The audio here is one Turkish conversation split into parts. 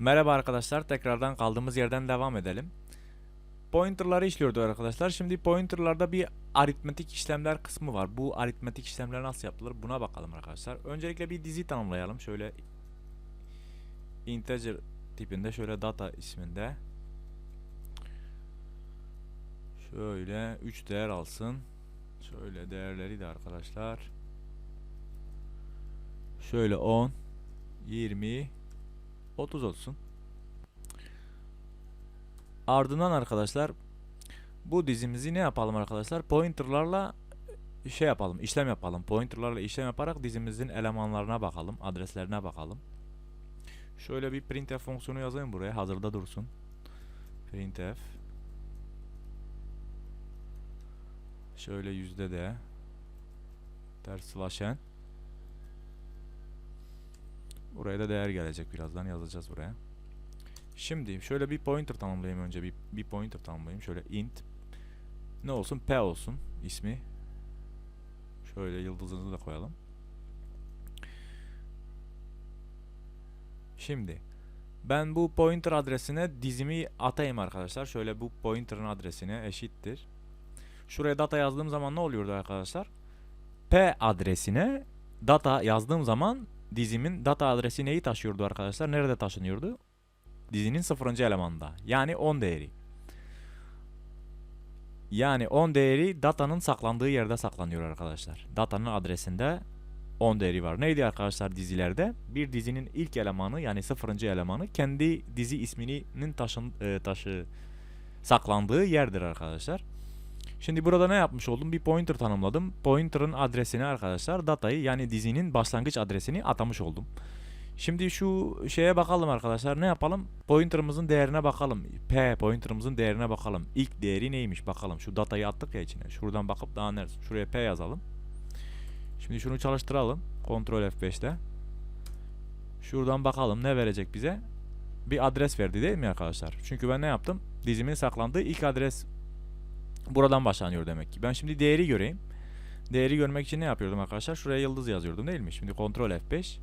Merhaba arkadaşlar, tekrardan kaldığımız yerden devam edelim. Pointer'ları işliyordu arkadaşlar. Şimdi pointer'larda bir aritmetik işlemler kısmı var. Bu aritmetik işlemler nasıl yapılır buna bakalım arkadaşlar. Öncelikle bir dizi tanımlayalım. Şöyle integer tipinde şöyle data isminde. Şöyle 3 değer alsın. Şöyle değerleri de arkadaşlar. Şöyle 10 20 30 olsun. Ardından arkadaşlar bu dizimizi ne yapalım arkadaşlar? Pointerlarla şey yapalım, işlem yapalım. Pointerlarla işlem yaparak dizimizin elemanlarına bakalım, adreslerine bakalım. Şöyle bir printf fonksiyonu yazayım buraya, hazırda dursun. Printf Şöyle yüzde de ters slash n Buraya da değer gelecek birazdan yazacağız buraya. Şimdi şöyle bir pointer tanımlayayım önce bir, bir pointer tanımlayayım. Şöyle int ne olsun? P olsun ismi. Şöyle yıldızını da koyalım. Şimdi ben bu pointer adresine dizimi atayım arkadaşlar. Şöyle bu pointer'ın adresine eşittir. Şuraya data yazdığım zaman ne oluyordu arkadaşlar? P adresine data yazdığım zaman dizimin data adresi neyi taşıyordu arkadaşlar? Nerede taşınıyordu? Dizinin sıfırıncı elemanda. Yani 10 değeri. Yani 10 değeri datanın saklandığı yerde saklanıyor arkadaşlar. Datanın adresinde 10 değeri var. Neydi arkadaşlar dizilerde? Bir dizinin ilk elemanı yani sıfırıncı elemanı kendi dizi isminin taşın, e, taşı saklandığı yerdir arkadaşlar. Şimdi burada ne yapmış oldum? Bir pointer tanımladım. Pointer'ın adresini arkadaşlar datayı yani dizinin başlangıç adresini atamış oldum. Şimdi şu şeye bakalım arkadaşlar. Ne yapalım? Pointer'ımızın değerine bakalım. P pointer'ımızın değerine bakalım. İlk değeri neymiş bakalım. Şu datayı attık ya içine. Şuradan bakıp daha neresi? Şuraya P yazalım. Şimdi şunu çalıştıralım. Ctrl F5'te. Şuradan bakalım ne verecek bize? Bir adres verdi değil mi arkadaşlar? Çünkü ben ne yaptım? Dizimin saklandığı ilk adres Buradan başlanıyor demek ki. Ben şimdi değeri göreyim. Değeri görmek için ne yapıyordum arkadaşlar? Şuraya yıldız yazıyordum değil mi? Şimdi Ctrl F5.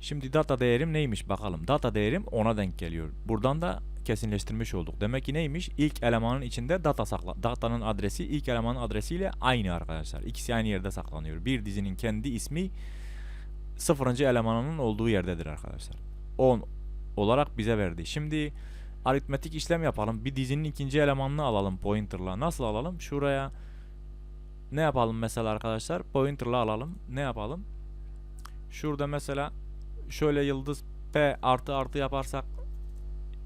Şimdi data değerim neymiş bakalım. Data değerim 10'a denk geliyor. Buradan da kesinleştirmiş olduk. Demek ki neymiş? İlk elemanın içinde data sakla. Datanın adresi ilk elemanın adresiyle aynı arkadaşlar. İkisi aynı yerde saklanıyor. Bir dizinin kendi ismi sıfırıncı elemanının olduğu yerdedir arkadaşlar. 10 olarak bize verdi. Şimdi aritmetik işlem yapalım. Bir dizinin ikinci elemanını alalım pointer'la. Nasıl alalım? Şuraya ne yapalım mesela arkadaşlar? Pointer'la alalım. Ne yapalım? Şurada mesela şöyle yıldız P artı artı yaparsak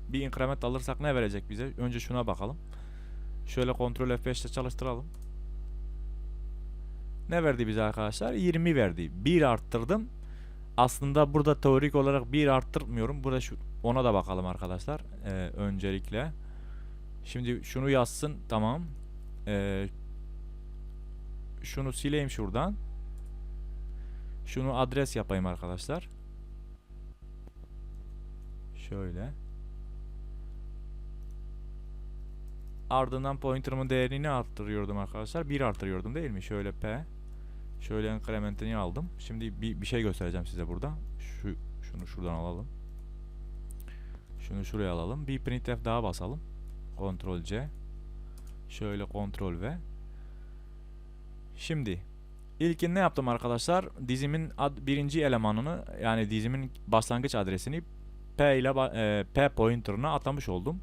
bir increment alırsak ne verecek bize? Önce şuna bakalım. Şöyle Ctrl F5 ile çalıştıralım. Ne verdi bize arkadaşlar? 20 verdi. 1 arttırdım. Aslında burada teorik olarak 1 arttırmıyorum. Burada şu ona da bakalım arkadaşlar. Ee, öncelikle. Şimdi şunu yazsın. Tamam. Ee, şunu sileyim şuradan. Şunu adres yapayım arkadaşlar. Şöyle. Ardından pointer'ımın değerini arttırıyordum arkadaşlar. 1 arttırıyordum değil mi? Şöyle P. Şöyle increment'ini aldım. Şimdi bir, bir şey göstereceğim size burada. Şu şunu şuradan alalım. Şunu şuraya alalım. Bir printf daha basalım. Ctrl C. Şöyle Ctrl V. Şimdi ilkin ne yaptım arkadaşlar? Dizimin ad, birinci elemanını yani dizimin başlangıç adresini P ile e, P pointer'ına atamış oldum.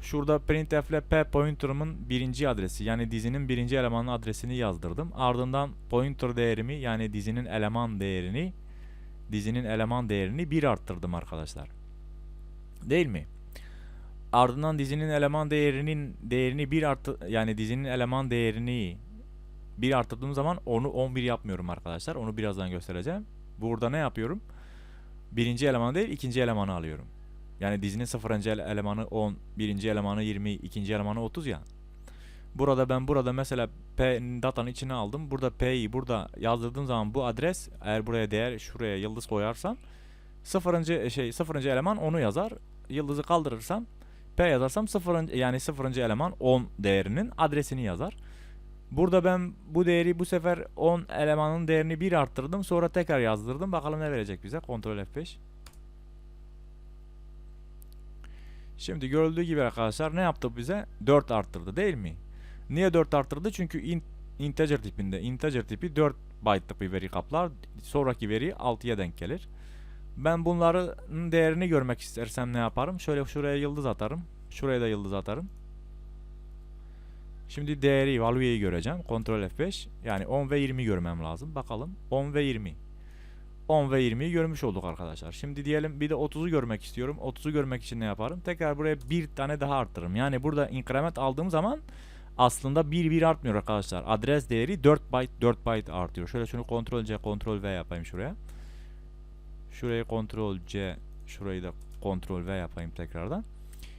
Şurada printf ile P pointer'ımın birinci adresi yani dizinin birinci elemanın adresini yazdırdım. Ardından pointer değerimi yani dizinin eleman değerini dizinin eleman değerini 1 arttırdım arkadaşlar. Değil mi? Ardından dizinin eleman değerinin değerini 1 arttı yani dizinin eleman değerini 1 arttırdığım zaman onu 11 yapmıyorum arkadaşlar. Onu birazdan göstereceğim. Burada ne yapıyorum? Birinci elemanı değil ikinci elemanı alıyorum. Yani dizinin sıfırıncı elemanı 10, birinci elemanı 20, ikinci elemanı 30 ya. Burada ben burada mesela P datanın içine aldım. Burada P'yi burada yazdırdığım zaman bu adres eğer buraya değer şuraya yıldız koyarsam sıfırıncı şey sıfırıncı eleman onu yazar. Yıldızı kaldırırsam P yazarsam sıfırıncı yani sıfırıncı eleman 10 değerinin adresini yazar. Burada ben bu değeri bu sefer 10 elemanın değerini 1 arttırdım. Sonra tekrar yazdırdım. Bakalım ne verecek bize. Ctrl F5. Şimdi görüldüğü gibi arkadaşlar ne yaptı bize? 4 arttırdı değil mi? Niye 4 arttırdı? Çünkü in, integer tipinde. Integer tipi 4 byte'lık bir veri kaplar. Sonraki veri 6'ya denk gelir. Ben bunların değerini görmek istersem ne yaparım? Şöyle şuraya yıldız atarım. Şuraya da yıldız atarım. Şimdi değeri evalue'yi göreceğim. Ctrl F5. Yani 10 ve 20 görmem lazım. Bakalım. 10 ve 20. 10 ve 20'yi görmüş olduk arkadaşlar. Şimdi diyelim bir de 30'u görmek istiyorum. 30'u görmek için ne yaparım? Tekrar buraya bir tane daha arttırırım. Yani burada increment aldığım zaman aslında 1 1 artmıyor arkadaşlar. Adres değeri 4 byte 4 byte artıyor. Şöyle şunu Ctrl C Ctrl V yapayım şuraya. Şurayı Ctrl C, şurayı da Ctrl V yapayım tekrardan.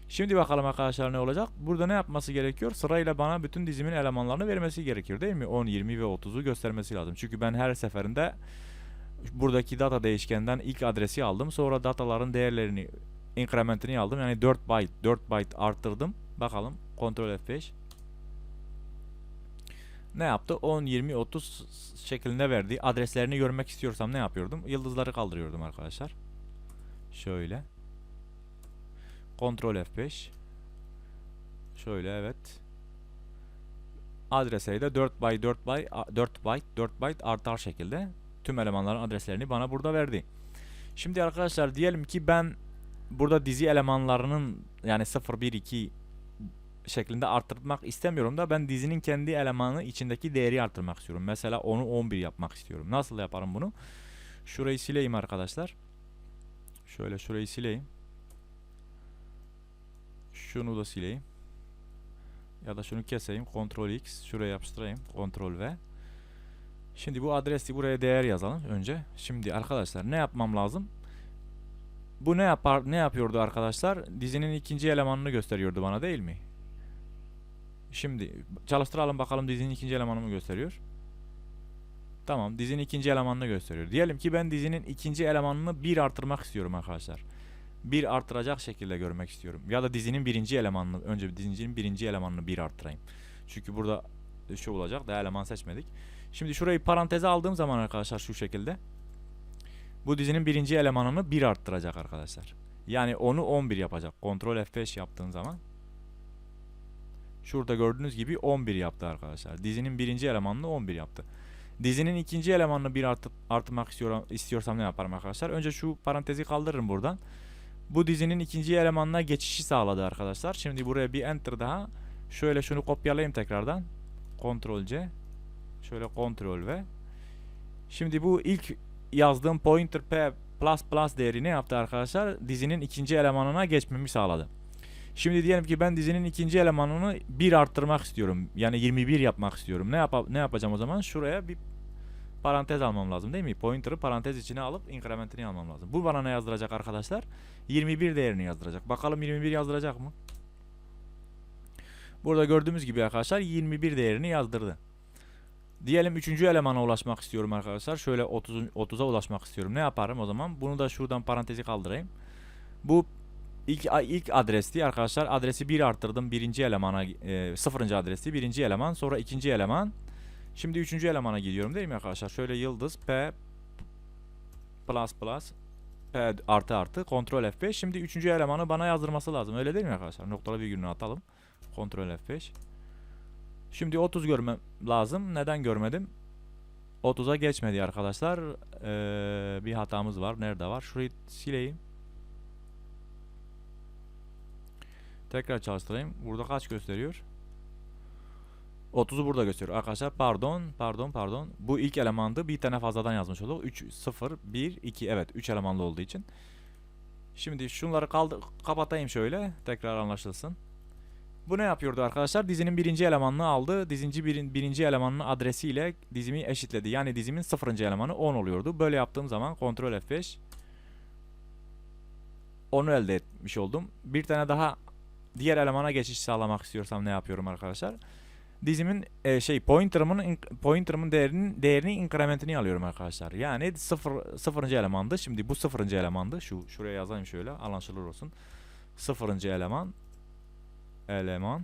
Şimdi bakalım arkadaşlar ne olacak? Burada ne yapması gerekiyor? Sırayla bana bütün dizimin elemanlarını vermesi gerekiyor değil mi? 10, 20 ve 30'u göstermesi lazım. Çünkü ben her seferinde buradaki data değişkenden ilk adresi aldım. Sonra dataların değerlerini incrementini aldım. Yani 4 byte 4 byte arttırdım. Bakalım Ctrl F5 ne yaptı? 10, 20, 30 şeklinde verdi. Adreslerini görmek istiyorsam ne yapıyordum? Yıldızları kaldırıyordum arkadaşlar. Şöyle. Ctrl F5. Şöyle evet. Adreseyi de 4 by 4 by 4 byte 4 byte artar şekilde tüm elemanların adreslerini bana burada verdi. Şimdi arkadaşlar diyelim ki ben burada dizi elemanlarının yani 0 1 2 şeklinde arttırmak istemiyorum da ben dizinin kendi elemanı içindeki değeri arttırmak istiyorum. Mesela 10'u 11 yapmak istiyorum. Nasıl yaparım bunu? Şurayı sileyim arkadaşlar. Şöyle şurayı sileyim. Şunu da sileyim. Ya da şunu keseyim. Ctrl X. Şuraya yapıştırayım. Ctrl V. Şimdi bu adresi buraya değer yazalım önce. Şimdi arkadaşlar ne yapmam lazım? Bu ne yapar ne yapıyordu arkadaşlar? Dizinin ikinci elemanını gösteriyordu bana değil mi? Şimdi çalıştıralım bakalım dizinin ikinci elemanını gösteriyor. Tamam dizinin ikinci elemanını gösteriyor. Diyelim ki ben dizinin ikinci elemanını bir artırmak istiyorum arkadaşlar. Bir artıracak şekilde görmek istiyorum. Ya da dizinin birinci elemanını önce dizinin birinci elemanını bir arttırayım. Çünkü burada şu olacak daha eleman seçmedik. Şimdi şurayı paranteze aldığım zaman arkadaşlar şu şekilde. Bu dizinin birinci elemanını bir arttıracak arkadaşlar. Yani onu 11 yapacak. Ctrl F5 yaptığın zaman Şurada gördüğünüz gibi 11 yaptı arkadaşlar. Dizinin birinci elemanını 11 yaptı. Dizinin ikinci elemanını bir artıp arttırmak istiyorum, istiyorsam ne yaparım arkadaşlar? Önce şu parantezi kaldırırım buradan. Bu dizinin ikinci elemanına geçişi sağladı arkadaşlar. Şimdi buraya bir enter daha. Şöyle şunu kopyalayayım tekrardan. Ctrl C. Şöyle Ctrl V. Şimdi bu ilk yazdığım pointer p plus plus değeri ne yaptı arkadaşlar? Dizinin ikinci elemanına geçmemi sağladı. Şimdi diyelim ki ben dizinin ikinci elemanını 1 arttırmak istiyorum. Yani 21 yapmak istiyorum. Ne yap ne yapacağım o zaman? Şuraya bir parantez almam lazım değil mi? Pointer'ı parantez içine alıp incrementini almam lazım. Bu bana ne yazdıracak arkadaşlar? 21 değerini yazdıracak. Bakalım 21 yazdıracak mı? Burada gördüğümüz gibi arkadaşlar 21 değerini yazdırdı. Diyelim üçüncü elemana ulaşmak istiyorum arkadaşlar. Şöyle 30 30'a ulaşmak istiyorum. Ne yaparım o zaman? Bunu da şuradan parantezi kaldırayım. Bu İlk, ilk adresti arkadaşlar adresi 1 arttırdım birinci elemana e, sıfırıncı adresi birinci eleman sonra ikinci eleman şimdi üçüncü elemana gidiyorum değil mi arkadaşlar şöyle yıldız p plus plus p artı artı kontrol F5 şimdi üçüncü elemanı bana yazdırması lazım öyle değil mi arkadaşlar noktalı virgülünü atalım kontrol F5 şimdi 30 görmem lazım neden görmedim 30'a geçmedi arkadaşlar ee, bir hatamız var nerede var şurayı sileyim Tekrar çalıştırayım. Burada kaç gösteriyor? 30'u burada gösteriyor. Arkadaşlar pardon, pardon, pardon. Bu ilk elemandı. Bir tane fazladan yazmış olduk. 3, 0, 1, 2. Evet 3 elemanlı olduğu için. Şimdi şunları kaldı, kapatayım şöyle. Tekrar anlaşılsın. Bu ne yapıyordu arkadaşlar? Dizinin birinci elemanını aldı. Dizinci birin, birinci elemanının adresiyle dizimi eşitledi. Yani dizimin sıfırıncı elemanı 10 oluyordu. Böyle yaptığım zaman Ctrl F5 onu elde etmiş oldum. Bir tane daha diğer elemana geçiş sağlamak istiyorsam ne yapıyorum arkadaşlar? Dizimin e, şey pointer'ımın pointer'ımın değerinin değerini incrementini alıyorum arkadaşlar. Yani sıfır sıfırıncı elemandı. Şimdi bu sıfırıncı elemandı. Şu şuraya yazayım şöyle anlaşılır olsun. Sıfırıncı eleman eleman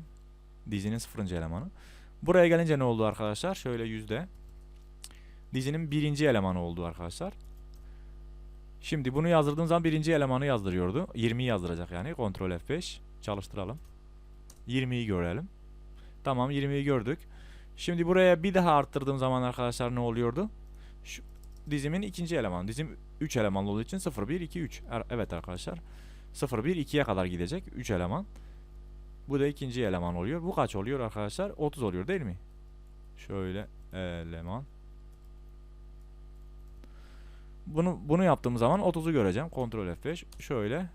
dizinin sıfırıncı elemanı. Buraya gelince ne oldu arkadaşlar? Şöyle yüzde dizinin birinci elemanı oldu arkadaşlar. Şimdi bunu yazdırdığın zaman birinci elemanı yazdırıyordu. 20'yi yazdıracak yani. Ctrl F5. Çalıştıralım. 20'yi görelim. Tamam 20'yi gördük. Şimdi buraya bir daha arttırdığım zaman arkadaşlar ne oluyordu? Şu dizimin ikinci elemanı. Dizim 3 elemanlı olduğu için 0, 1, 2, 3. Er- Evet arkadaşlar. 0, 1, 2'ye kadar gidecek. 3 eleman. Bu da ikinci eleman oluyor. Bu kaç oluyor arkadaşlar? 30 oluyor değil mi? Şöyle eleman. Bunu bunu yaptığım zaman 30'u göreceğim. Ctrl F5. Şöyle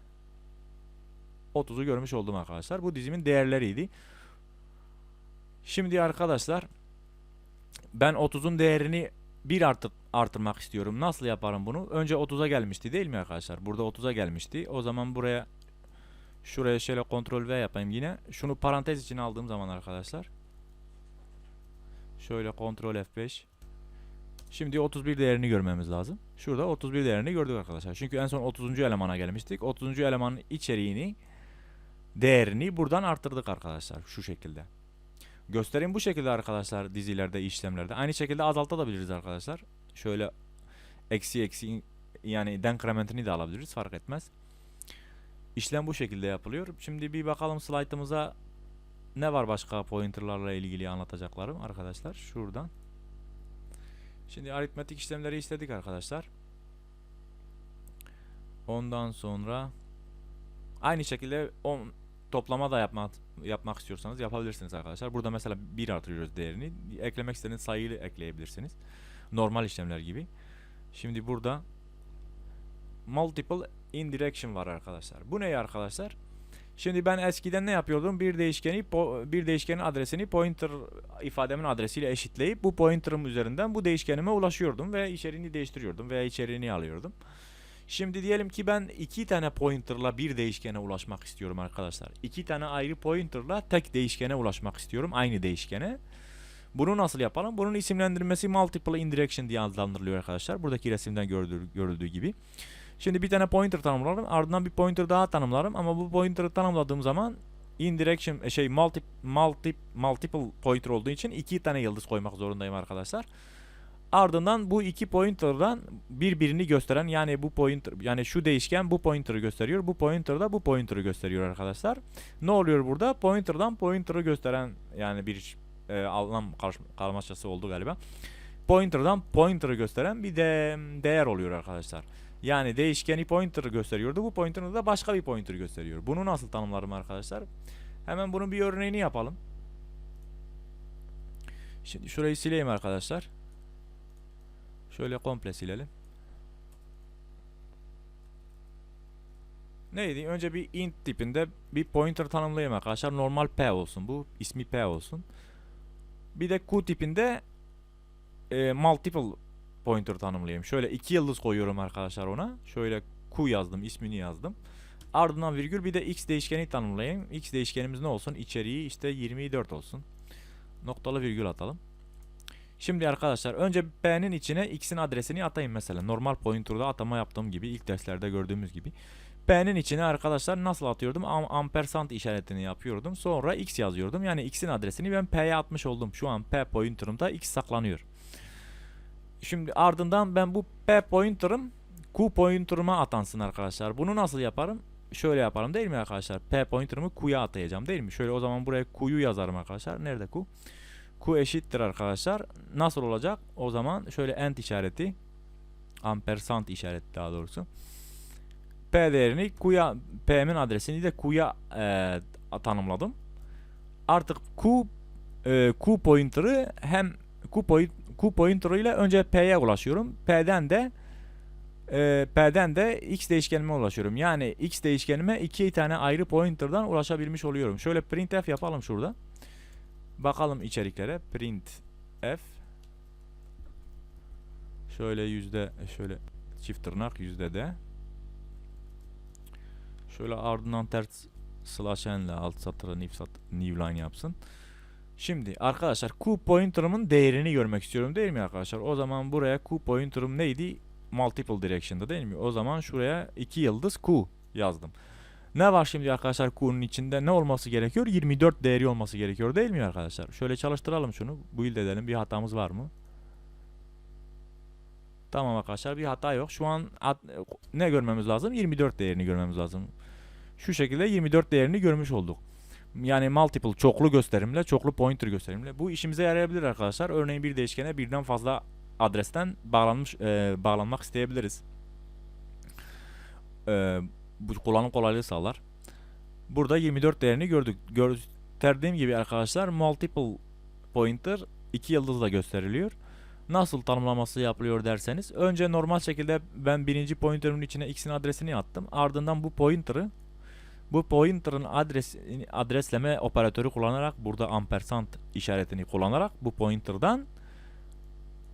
30'u görmüş oldum arkadaşlar. Bu dizimin değerleriydi. Şimdi arkadaşlar ben 30'un değerini 1 artıp artırmak istiyorum. Nasıl yaparım bunu? Önce 30'a gelmişti değil mi arkadaşlar? Burada 30'a gelmişti. O zaman buraya şuraya şöyle kontrol V yapayım yine. Şunu parantez içine aldığım zaman arkadaşlar şöyle kontrol F5 Şimdi 31 değerini görmemiz lazım. Şurada 31 değerini gördük arkadaşlar. Çünkü en son 30. elemana gelmiştik. 30. elemanın içeriğini değerini buradan arttırdık arkadaşlar şu şekilde. Göstereyim bu şekilde arkadaşlar dizilerde, işlemlerde. Aynı şekilde azaltabiliriz arkadaşlar. Şöyle eksi eksi yani denkrementini de alabiliriz fark etmez. İşlem bu şekilde yapılıyor. Şimdi bir bakalım slaytımıza ne var başka pointerlarla ilgili anlatacaklarım arkadaşlar. Şuradan. Şimdi aritmetik işlemleri istedik arkadaşlar. Ondan sonra aynı şekilde on, toplama da yapmak yapmak istiyorsanız yapabilirsiniz arkadaşlar. Burada mesela 1 artırıyoruz değerini. Eklemek istediğiniz sayıyı ekleyebilirsiniz. Normal işlemler gibi. Şimdi burada multiple indirection var arkadaşlar. Bu ne arkadaşlar? Şimdi ben eskiden ne yapıyordum? Bir değişkeni bir değişkenin adresini pointer ifademin adresiyle eşitleyip bu pointer'ım üzerinden bu değişkenime ulaşıyordum ve içeriğini değiştiriyordum veya içeriğini alıyordum. Şimdi diyelim ki ben iki tane pointer'la bir değişkene ulaşmak istiyorum arkadaşlar. İki tane ayrı pointer'la tek değişkene ulaşmak istiyorum. Aynı değişkene. Bunu nasıl yapalım? Bunun isimlendirmesi multiple indirection diye adlandırılıyor arkadaşlar. Buradaki resimden görüldüğü gibi. Şimdi bir tane pointer tanımlarım. Ardından bir pointer daha tanımlarım. Ama bu pointer'ı tanımladığım zaman indirection e, şey multi, multi, multiple pointer olduğu için iki tane yıldız koymak zorundayım arkadaşlar. Ardından bu iki pointer'dan birbirini gösteren yani bu pointer yani şu değişken bu pointer'ı gösteriyor. Bu pointer da bu pointer'ı gösteriyor arkadaşlar. Ne oluyor burada? Pointer'dan pointer'ı gösteren yani bir e, anlam karmaşası oldu galiba. Pointer'dan pointer'ı gösteren bir de değer oluyor arkadaşlar. Yani değişkeni pointer'ı gösteriyordu. Bu pointer'ı da başka bir pointer gösteriyor. Bunu nasıl tanımlarım arkadaşlar? Hemen bunun bir örneğini yapalım. Şimdi şurayı sileyim arkadaşlar. Şöyle komple silelim. Neydi? Önce bir int tipinde bir pointer tanımlayayım arkadaşlar. Normal p olsun bu. ismi p olsun. Bir de q tipinde e, multiple pointer tanımlayayım. Şöyle iki yıldız koyuyorum arkadaşlar ona. Şöyle q yazdım, ismini yazdım. Ardından virgül bir de x değişkeni tanımlayayım. X değişkenimiz ne olsun? İçeriği işte 24 olsun. Noktalı virgül atalım. Şimdi arkadaşlar önce P'nin içine X'in adresini atayım mesela. Normal pointer'da atama yaptığım gibi ilk derslerde gördüğümüz gibi. P'nin içine arkadaşlar nasıl atıyordum? Am ampersand işaretini yapıyordum. Sonra X yazıyordum. Yani X'in adresini ben P'ye atmış oldum. Şu an P pointer'ımda X saklanıyor. Şimdi ardından ben bu P pointer'ım Q pointer'ıma atansın arkadaşlar. Bunu nasıl yaparım? Şöyle yaparım değil mi arkadaşlar? P pointer'ımı Q'ya atayacağım değil mi? Şöyle o zaman buraya Q'yu yazarım arkadaşlar. Nerede Q? Q eşittir arkadaşlar. Nasıl olacak? O zaman şöyle end işareti ampersand işareti daha doğrusu. P değerini Q'ya P'min adresini de Q'ya e, tanımladım. Artık Q e, Q pointer'ı hem Q, point, Q pointer ile önce P'ye ulaşıyorum. P'den de e, P'den de X değişkenime ulaşıyorum. Yani X değişkenime iki tane ayrı pointer'dan ulaşabilmiş oluyorum. Şöyle printf yapalım şurada. Bakalım içeriklere. Print f şöyle yüzde şöyle çift tırnak yüzde de şöyle ardından ters slash n ile alt satırı new, sat, new line yapsın. Şimdi arkadaşlar Q pointer'ımın değerini görmek istiyorum değil mi arkadaşlar? O zaman buraya Q pointer'ım neydi? Multiple direction'da değil mi? O zaman şuraya iki yıldız Q yazdım. Ne var şimdi arkadaşlar Q'nun içinde ne olması gerekiyor? 24 değeri olması gerekiyor değil mi arkadaşlar? Şöyle çalıştıralım şunu. Build edelim. Bir hatamız var mı? Tamam arkadaşlar bir hata yok. Şu an ne görmemiz lazım? 24 değerini görmemiz lazım. Şu şekilde 24 değerini görmüş olduk. Yani multiple çoklu gösterimle, çoklu pointer gösterimle. Bu işimize yarayabilir arkadaşlar. Örneğin bir değişkene birden fazla adresten bağlanmış e, bağlanmak isteyebiliriz. E, bu kullanım kolaylığı sağlar. Burada 24 değerini gördük. Gösterdiğim gibi arkadaşlar multiple pointer iki yıldızla gösteriliyor. Nasıl tanımlaması yapılıyor derseniz önce normal şekilde ben birinci pointer'ın içine x'in adresini attım. Ardından bu pointer'ı bu pointer'ın adres adresleme operatörü kullanarak burada ampersand işaretini kullanarak bu pointer'dan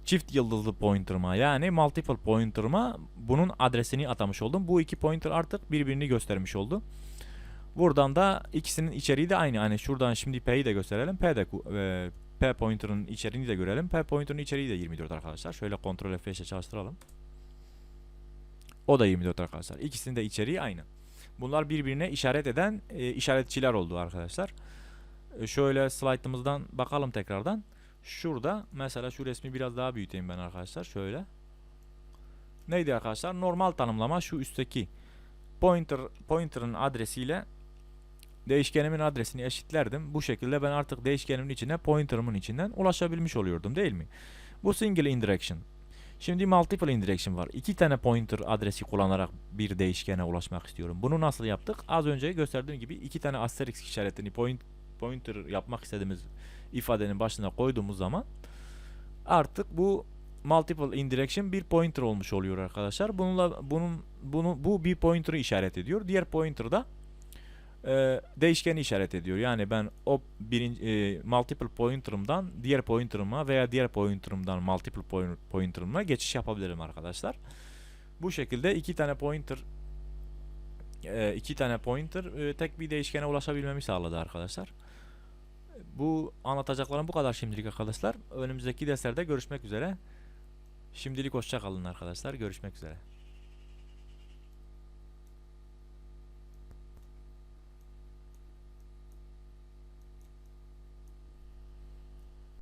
çift yıldızlı pointer'ıma yani multiple pointer'ıma bunun adresini atamış oldum. Bu iki pointer artık birbirini göstermiş oldu. Buradan da ikisinin içeriği de aynı. Hani şuradan şimdi P'yi de gösterelim. P de e, P pointer'ın içeriğini de görelim. P pointer'ın içeriği de 24 arkadaşlar. Şöyle kontrol F5 ile çalıştıralım. O da 24 arkadaşlar. İkisinin de içeriği aynı. Bunlar birbirine işaret eden e, işaretçiler oldu arkadaşlar. E, şöyle slaytımızdan bakalım tekrardan. Şurada mesela şu resmi biraz daha büyüteyim ben arkadaşlar. Şöyle. Neydi arkadaşlar? Normal tanımlama şu üstteki pointer pointer'ın adresiyle değişkenimin adresini eşitlerdim. Bu şekilde ben artık değişkenimin içine pointer'ımın içinden ulaşabilmiş oluyordum değil mi? Bu single indirection. Şimdi multiple indirection var. İki tane pointer adresi kullanarak bir değişkene ulaşmak istiyorum. Bunu nasıl yaptık? Az önce gösterdiğim gibi iki tane asterisk işaretini point, pointer yapmak istediğimiz ifadenin başına koyduğumuz zaman artık bu multiple indirection bir pointer olmuş oluyor arkadaşlar. Bununla bunun bunu bu bir pointer'ı işaret ediyor. Diğer pointer da e, değişkeni işaret ediyor. Yani ben o birinci e, multiple pointer'ımdan diğer pointer'ıma veya diğer pointer'ımdan multiple point- pointer'ıma geçiş yapabilirim arkadaşlar. Bu şekilde iki tane pointer e, iki tane pointer e, tek bir değişkene ulaşabilmemi sağladı arkadaşlar. Bu anlatacaklarım bu kadar şimdilik arkadaşlar. Önümüzdeki derslerde görüşmek üzere. Şimdilik hoşça kalın arkadaşlar. Görüşmek üzere.